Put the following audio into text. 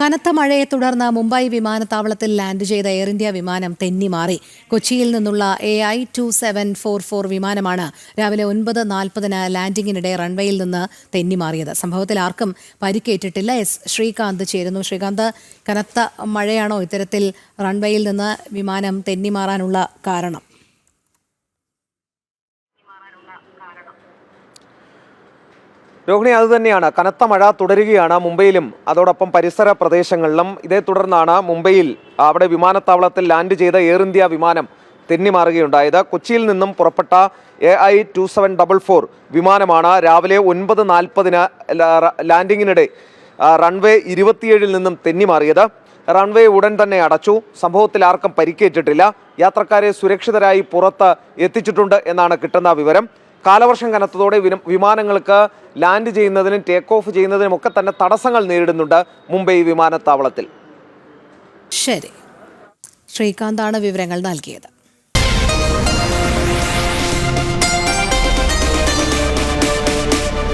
കനത്ത മഴയെ തുടർന്ന് മുംബൈ വിമാനത്താവളത്തിൽ ലാൻഡ് ചെയ്ത എയർ ഇന്ത്യ വിമാനം തെന്നിമാറി കൊച്ചിയിൽ നിന്നുള്ള A I two seven four four വിമാനമാണ് രാവിലെ ഒൻപത് നാൽപ്പതിന് ലാൻഡിങ്ങിനിടെ റൺവേയിൽ നിന്ന് തെന്നിമാറിയത് സംഭവത്തിൽ ആർക്കും പരിക്കേറ്റിട്ടില്ല. എസ് ശ്രീകാന്ത് ചേരുന്നു. ശ്രീകാന്ത് കനത്ത മഴയാണോ ഇത്തരത്തിൽ റൺവേയിൽ നിന്ന് വിമാനം തെന്നിമാറാനുള്ള കാരണം? രോഹിണി അതുതന്നെയാണ് കനത്ത മഴ തുടരുകയാണ് മുംബൈയിലും. അതോടൊപ്പം പരിസര പ്രദേശങ്ങളിലും ഇതേ തുടർന്നാണ് മുംബൈയിൽ അവിടെ വിമാനത്താവളത്തിൽ ലാൻഡ് ചെയ്ത എയർ ഇന്ത്യ വിമാനം തെന്നിമാറുകയുണ്ടായത്. കൊച്ചിയിൽ നിന്നും പുറപ്പെട്ട A I two seven double four വിമാനമാണ് രാവിലെ ഒൻപത് നാൽപ്പതിന് ലാൻഡിങ്ങിനിടെ റൺവേ ഇരുപത്തിയേഴിൽ നിന്നും തെന്നിമാറിയത്. റൺവേ ഉടൻ തന്നെ അടച്ചു. സംഭവത്തിൽ ആർക്കും പരിക്കേറ്റിട്ടില്ല. യാത്രക്കാരെ സുരക്ഷിതരായി പുറത്ത് എത്തിച്ചിട്ടുണ്ട് എന്നാണ് കിട്ടുന്ന വിവരം. കാലവർഷം കനത്തതോടെ വിമാനങ്ങൾക്ക് ലാൻഡ് ചെയ്യുന്നതിനും ടേക്ക് ഓഫ് ചെയ്യുന്നതിനും ഒക്കെ തന്നെ തടസ്സങ്ങൾ നേരിടുന്നുണ്ട് മുംബൈ വിമാനത്താവളത്തിൽ. ശരി. ശ്രീകാന്താണ് വിവരങ്ങൾ നൽകിയത്.